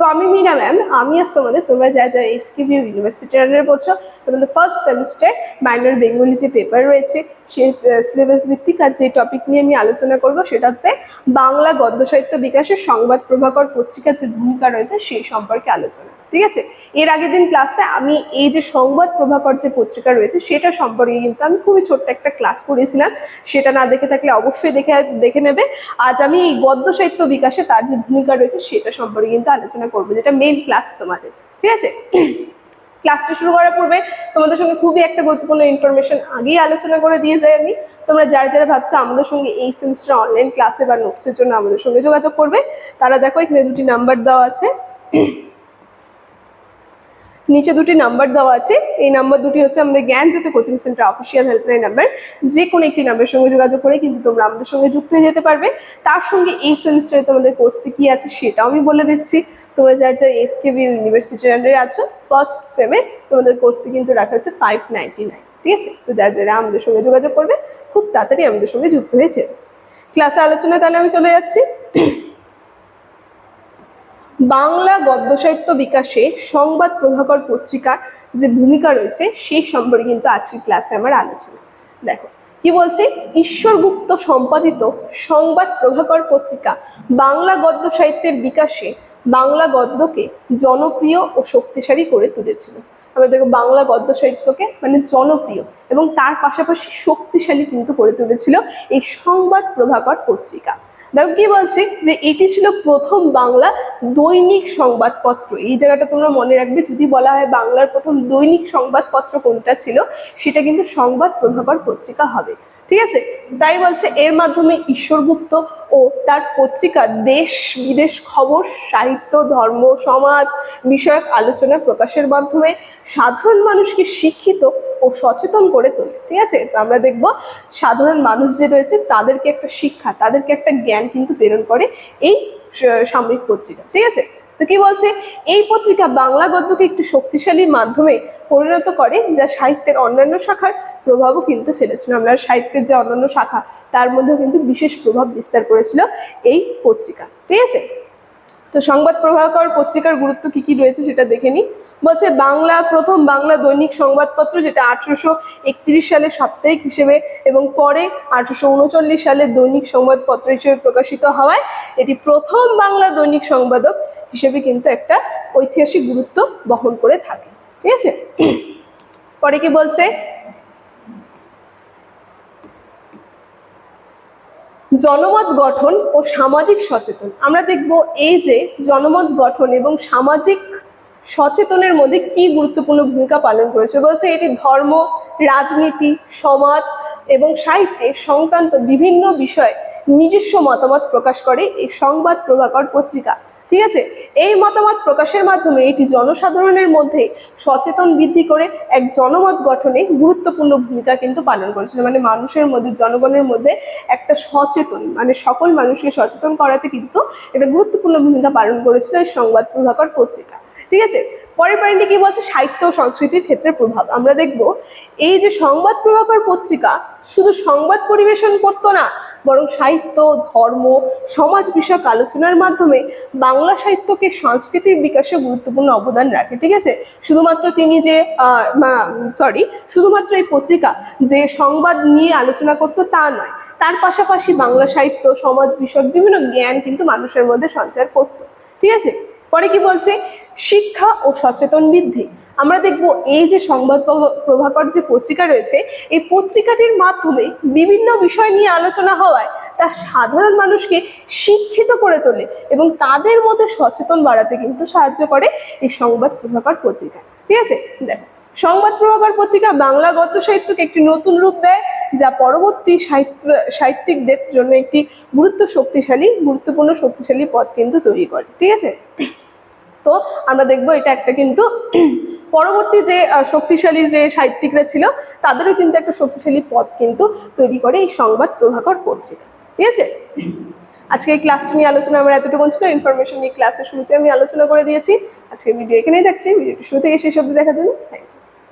তো আমি মিনা ম্যাম আমি আজ তোমাদের তোমরা যা যা এসকিভিউ ইউনিভার্সিটি আন্ডারে পড়ছো তোমাদের ফার্স্ট সেমিস্টার মাইনর বেঙ্গলি যে পেপার রয়েছে সেই সিলেবাস ভিত্তিক আর যে টপিক নিয়ে আমি আলোচনা করব সেটা হচ্ছে বাংলা গদ্য সাহিত্য বিকাশের সংবাদ প্রভাকর পত্রিকার যে ভূমিকা রয়েছে সেই সম্পর্কে আলোচনা, ঠিক আছে? এর আগের দিন ক্লাসে আমি এই যে সংবাদ প্রভাকর যে পত্রিকা রয়েছে সেটা সম্পর্কে কিন্তু আমি খুবই ছোট্ট একটা ক্লাস করেছিলাম, সেটা না দেখে থাকলে অবশ্যই দেখে দেখে নেবে। আজ আমি এই গদ্য সাহিত্য বিকাশে তার যে ভূমিকা রয়েছে সেটা সম্পর্কে কিন্তু আলোচনা করব, যেটা মেন ক্লাস তোমাদের, ঠিক আছে? ক্লাসটা শুরু করার পূর্বে তোমাদের সঙ্গে খুবই একটা গুরুত্বপূর্ণ ইনফরমেশন আগেই আলোচনা করে দিয়ে যাই আমি। তোমরা যারা যারা ভাবছ আমাদের সঙ্গে এই সেমিস্টার অনলাইন ক্লাসে বা নোটসের জন্য আমাদের সঙ্গে যোগাযোগ করবে, তারা দেখো এখানে দুটি নাম্বার দেওয়া আছে। নিচে দুটি নাম্বার দেওয়া আছে। এই নাম্বার দুটি হচ্ছে আমাদের Gyanjyoti coaching centre official helpline number. যে কোনো একটি নাম্বারের সঙ্গে যোগাযোগ করে কিন্তু তোমরা আমাদের সঙ্গে যুক্ত হয়ে যেতে পারবে। তার সঙ্গে এই সেমিস্টারে তোমাদের কোর্সটি কী আছে সেটাও আমি বলে দিচ্ছি। তোমরা যার যারা এসকেবি ইউনিভার্সিটির আন্ডারে আছো ফার্স্ট সেমে তোমাদের কোর্সটি কিন্তু রাখা হচ্ছে ফাইভ নাইনটি নাইন ঠিক আছে? তো যারা যারা আমাদের সঙ্গে যোগাযোগ করবে, খুব তাড়াতাড়ি আমাদের সঙ্গে যুক্ত হয়েছে ক্লাসে আলোচনা তাহলে আমি চলে যাচ্ছি। বাংলা গদ্য সাহিত্য বিকাশে সংবাদ প্রভাকর পত্রিকার যে ভূমিকা রয়েছে, সেই সম্পর্কে কিন্তু আজকের ক্লাসে আমার আলোচনা। দেখো, কি বলছে? ঈশ্বরগুপ্ত সম্পাদিত সংবাদ প্রভাকর পত্রিকা বাংলা গদ্য সাহিত্যের বিকাশে বাংলা গদ্যকে জনপ্রিয় ও শক্তিশালী করে তুলেছিল। আমরা দেখো, বাংলা গদ্য সাহিত্যকে মানে জনপ্রিয় এবং তার পাশাপাশি শক্তিশালী কিন্তু করে তুলেছিল এই সংবাদ প্রভাকর পত্রিকা। দেখো কি বলছে? যে এটি ছিল প্রথম বাংলা দৈনিক সংবাদপত্র। এই জায়গাটা তোমরা মনে রাখবে, যদি বলা হয় বাংলার প্রথম দৈনিক সংবাদপত্র কোনটা ছিল, সেটা কিন্তু সংবাদ প্রভাকর পত্রিকা হবে। ঠিক আছে? তাই বলছে, এর মাধ্যমে ঈশ্বরগুপ্ত ও তার পত্রিকা দেশ বিদেশ খবর, সাহিত্য, ধর্ম, সমাজ বিষয়ক আলোচনা প্রকাশের মাধ্যমে সাধারণ মানুষকে শিক্ষিত ও সচেতন করে তোলে। ঠিক আছে? তো আমরা দেখব, সাধারণ মানুষ যে রয়েছে তাদেরকে একটা শিক্ষা, তাদেরকে একটা জ্ঞান কিন্তু প্রেরণ করে এই সাময়িক পত্রিকা। ঠিক আছে? তো কি বলছে? এই পত্রিকা বাংলা গদ্যকে একটি শক্তিশালী মাধ্যমে পরিণত করে, যা সাহিত্যের অন্যান্য শাখার প্রভাবও কিন্তু ফেলেছিল। আমরা সাহিত্যের যে অন্যান্য শাখা, তার মধ্যেও কিন্তু বিশেষ প্রভাব বিস্তার করেছিল এই পত্রিকা। ঠিক আছে? তো সংবাদ প্রভাকর পত্রিকার গুরুত্ব কি কি রয়েছে সেটা দেখে নিই। বলছে, বাংলা, প্রথম বাংলা দৈনিক সংবাদপত্র যেটা আঠারোশো একত্রিশ সালে সাপ্তাহিক হিসেবে এবং পরে আঠারোশো উনচল্লিশ সালে দৈনিক সংবাদপত্র হিসেবে প্রকাশিত হওয়ায় এটি প্রথম বাংলা দৈনিক সংবাদক হিসেবে কিন্তু একটা ঐতিহাসিক গুরুত্ব বহন করে থাকে। ঠিক আছে? পরে কি বলছে জনমত গঠন ও সামাজিক সচেতন। আমরা দেখব এই যে জনমত গঠন এবং সামাজিক সচেতনের মধ্যে কি গুরুত্বপূর্ণ ভূমিকা পালন করেছে। বলছে এটি ধর্ম, রাজনীতি, সমাজ এবং সাহিত্যে সংক্রান্ত বিভিন্ন বিষয়ে নিজস্ব মতামত প্রকাশ করে। এই সংবাদ প্রভাকর পত্রিকা ঠিক আছে? এই মতামত প্রকাশের মাধ্যমে এটি জনসাধারণের মধ্যে সচেতন বৃদ্ধি করে এক জনমত গঠনে গুরুত্বপূর্ণ ভূমিকা কিন্তু পালন করেছিল মানে মানুষের মধ্যে, জনগণের মধ্যে একটা সচেতন মানে সকল মানুষকে সচেতন করাতে কিন্তু একটা গুরুত্বপূর্ণ ভূমিকা পালন করেছিল এই সংবাদ প্রভাকর পত্রিকা। ঠিক আছে? পরের পয়েন্টে কি বলছে? সাহিত্য ও সংস্কৃতির ক্ষেত্রে প্রভাব। আমরা দেখব, এই যে সংবাদ প্রভাকর পত্রিকা শুধু সংবাদ পরিবেশন করতো না বরং সাহিত্য, ধর্ম, সমাজ বিষয়ক আলোচনার মাধ্যমে বাংলা সাহিত্যকে সাংস্কৃতিক বিকাশে গুরুত্বপূর্ণ অবদান রাখে, ঠিক আছে? শুধুমাত্র তিনি যে সরি, শুধুমাত্র এই পত্রিকা যে সংবাদ নিয়ে আলোচনা করতো তা নয়, তার পাশাপাশি বাংলা সাহিত্য, সমাজ বিষয়ক বিভিন্ন জ্ঞান কিন্তু মানুষের মধ্যে সঞ্চার করতো, ঠিক আছে? পরে কি বলছে? শিক্ষা ও সচেতন বৃদ্ধি। আমরা দেখব এই যে সংবাদ প্রভা- প্রভাকর যে পত্রিকা রয়েছে, এই পত্রিকাটির মাধ্যমে বিভিন্ন বিষয় নিয়ে আলোচনা হওয়ায় তা সাধারণ মানুষকে শিক্ষিত করে তোলে এবং তাদের মধ্যে সচেতন বাড়াতে কিন্তু সাহায্য করে এই সংবাদ প্রভাকর পত্রিকা। ঠিক আছে? দেখো, সংবাদ প্রভাকর পত্রিকা বাংলা গদ্য সাহিত্যকে একটি নতুন রূপ দেয়, যা পরবর্তী সাহিত্য, সাহিত্যিকদের জন্য একটি গুরুত্ব শক্তিশালী, গুরুত্বপূর্ণ শক্তিশালী পথ কিন্তু তৈরি করে। ঠিক আছে? তো আমরা দেখব এটা একটা কিন্তু পরবর্তী যে শক্তিশালী যে সাহিত্যিকরা ছিল, তাদেরও কিন্তু একটা শক্তিশালী পদ কিন্তু তৈরি করে এই সংবাদ প্রভাকর পত্রিকা। ঠিক আছে? আজকে এই ক্লাসটি নিয়ে আলোচনা আমার এতটুকু ছিল। ইনফরমেশন নিয়ে ক্লাসের শুরুতে আমি আলোচনা করে দিয়েছি। আজকে ভিডিও এখানেই দেখছি ভিডিওটি শুরু থেকে অবধি দেখার জন্য থ্যাংক ইউ